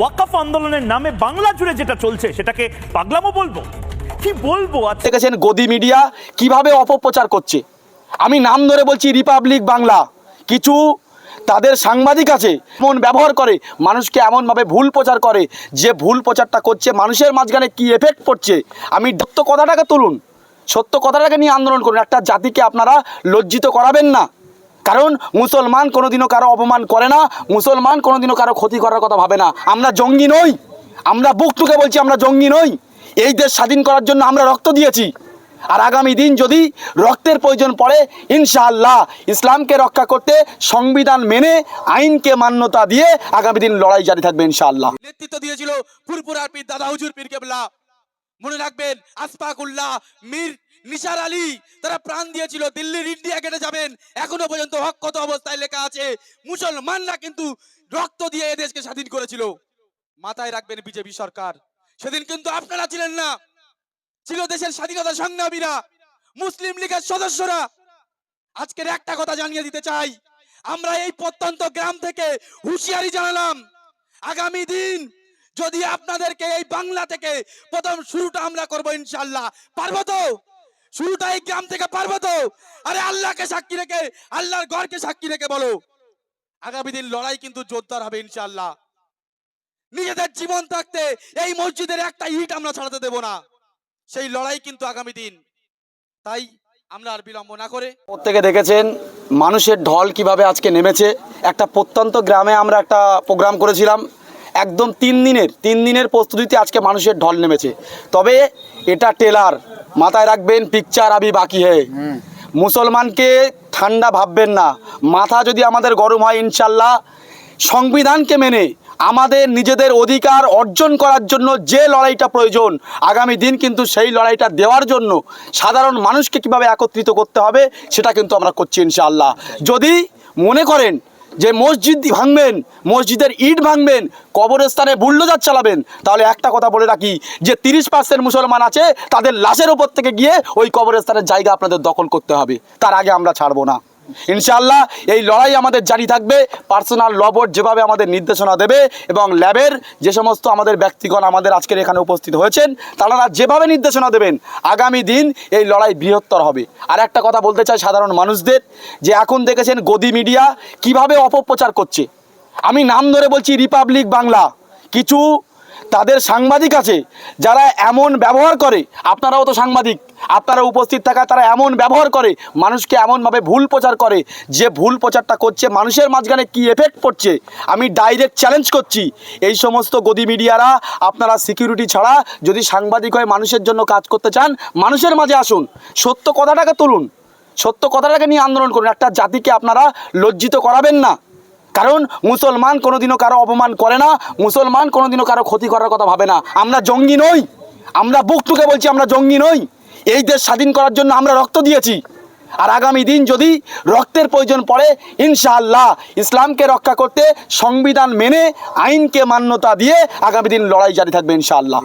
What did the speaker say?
ওয়াকাফ আন্দোলনের নামে বাংলা জুড়ে যেটা চলছে, সেটাকে পাগলামো বলব? কি বলব? দেখেছেন গদি মিডিয়া কীভাবে অপপ্রচার করছে? আমি নাম ধরে বলছি রিপাবলিক বাংলা। কিছু তাদের সাংবাদিক আছে, এমন ব্যবহার করে, মানুষকে এমনভাবে ভুল প্রচার করে, যে ভুল প্রচারটা করছে, মানুষের মাঝখানে কি এফেক্ট পড়ছে? আমি সত্য কথাটাকে তুলুন। সত্য কথাটাকে নিয়ে আন্দোলন করুন। একটা জাতিকে আপনারা লজ্জিত করাবেন না। কারণ মুসলমান কোনোদিনও কারও অপমান করে না, মুসলমান কোনোদিনও কারও ক্ষতি করার কথা ভাবে না। আমরা জঙ্গি নই, আমরা বুক টুকে বলছি আমরা জঙ্গি নই। এই দেশ স্বাধীন করার জন্য আমরা রক্ত দিয়েছি। আর আগামী দিন যদি রক্তের প্রয়োজন পড়ে, ইনশাআল্লাহ ইসলামকে রক্ষা করতে সংবিধান মেনে, আইনকে মান্যতা দিয়ে আগামী দিন লড়াই জারি থাকবে ইনশাআল্লাহ। নেতৃত্ব দিয়েছিল ফুরপুরার পীর দাদা হুজুর পীর কেবলা। মনে রাখবেন আসফাকুল্লাহ মীর নিসার আলী, তারা প্রাণ দিয়েছিল, দিল্লির ইন্ডিয়া গেটে যাবেন। এখনও পর্যন্ত হকত অবস্থায় লেখা আছে, মুসলমানরা কিন্তু রক্ত দিয়ে এ দেশকে স্বাধীন করেছিল। মাথায় রাখবেন বিজেপি সরকার। সেদিন কিন্তু আপনারা ছিলেন না। ছিল দেশের স্বাধীনতা সংগ্রামীরা, মুসলিম লীগের সদস্যরা। আজকের একটা কথা জানিয়ে দিতে চাই, আমরা এই প্রত্যন্ত গ্রাম থেকে হুঁশিয়ারি জানালাম, আগামী দিন যদি আপনাদেরকে এই বাংলা থেকে প্রথম শুরুটা আমরা করব ইনশাল্লাহ। পারব তো? শুরুটা এই গ্রাম থেকে পারব তো? আরে আল্লাহকে সাক্ষী রেখে, আল্লাহর ঘরকে সাক্ষী রেখে বলো। আগামী দিন লড়াই কিন্তু জোরদার হবে ইনশাল্লাহ নিজেদের জীবন থাকতে এই মসজিদের একটা ইট আমরা ছাড়াতে দেব না। সেই লড়াই কিন্তু আগামী দিন। তাই আমরা আর বিলম্ব না করে প্রত্যেকে দেখেছেন মানুষের ঢল কীভাবে আজকে নেমেছে। একটা প্রত্যন্ত গ্রামে আমরা একটা প্রোগ্রাম করেছিলাম। একদম তিন দিনের তিন দিনের প্রস্তুতিতে আজকে মানুষের ঢল নেমেছে। তবে এটা টেলার মাথায় রাখবেন পিকচার আবি বাকি হে। মুসলমানকে ঠান্ডা ভাববেন না। মাথা যদি আমাদের গরম হয় ইনশাল্লাহ সংবিধানকে মেনে আমাদের নিজেদের অধিকার অর্জন করার জন্য যে লড়াইটা প্রয়োজন আগামী দিন কিন্তু সেই লড়াইটা দেওয়ার জন্য সাধারণ মানুষকে কীভাবে একত্রিত করতে হবে সেটা কিন্তু আমরা করছি ইনশাআল্লাহ যদি মনে করেন যে মসজিদ ভাঙবেন, মসজিদের ইট ভাঙবেন, কবরস্থানে বুল্ডোজার চালাবেন, তাহলে একটা কথা বলে রাখি, যে তিরিশ পার্সেন্ট মুসলমান আছে, তাদের লাশের ওপর থেকে গিয়ে ওই কবরস্থানের জায়গা আপনাদের দখল করতে হবে। তার আগে আমরা ছাড়বো না। ইনশাআল্লাহ এই লড়াই আমাদের জারি থাকবে পার্সোনাল ল বোর্ড যেভাবে আমাদের নির্দেশনা দেবে এবং ল্যাবের যে সমস্ত আমাদের ব্যক্তিগণ আমাদের আজকের এখানে উপস্থিত হয়েছেন, তারা যেভাবে নির্দেশনা দেবেন, আগামী দিন এই লড়াই বৃহত্তর হবে। আর একটা কথা বলতে চাই সাধারণ মানুষদের, যে এখন দেখেছেন গদি মিডিয়া কীভাবে অপপ্রচার করছে। আমি নাম ধরে বলছি রিপাবলিক বাংলা। কিছু তাদের সাংবাদিক আছে, যারা এমন ব্যবহার করে, আপনারাও তো সাংবাদিক আপনারা উপস্থিত থাকা তারা এমন ব্যবহার করে, মানুষকে এমনভাবে ভুল প্রচার করে, যে ভুল প্রচারটা করছে, মানুষের মাঝখানে কি এফেক্ট পড়ছে? আমি ডাইরেক্ট চ্যালেঞ্জ করছি। এই সমস্ত গদি মিডিয়ারা, আপনারা সিকিউরিটি ছাড়া যদি সাংবাদিক হয়ে মানুষের জন্য কাজ করতে চান, মানুষের মাঝে আসুন। সত্য কথাটাকে তুলুন। সত্য কথাটাকে নিয়ে আন্দোলন করুন। একটা জাতিকে আপনারা লজ্জিত করাবেন না। কারণ মুসলমান কোনোদিনও কারও অপমান করে না, মুসলমান কোনোদিনও কারও ক্ষতি করার কথা ভাবে না। আমরা জঙ্গি নই। আমরা বুক টুকে বলছি আমরা জঙ্গি নই। এই দেশ স্বাধীন করার জন্য আমরা রক্ত দিয়েছি। আর আগামী দিন যদি রক্তের প্রয়োজন পড়ে, ইনশাআল্লাহ ইসলামকে রক্ষা করতে সংবিধান মেনে, আইনকে মান্যতা দিয়ে আগামী দিন লড়াই জারি থাকবে ইনশাআল্লাহ।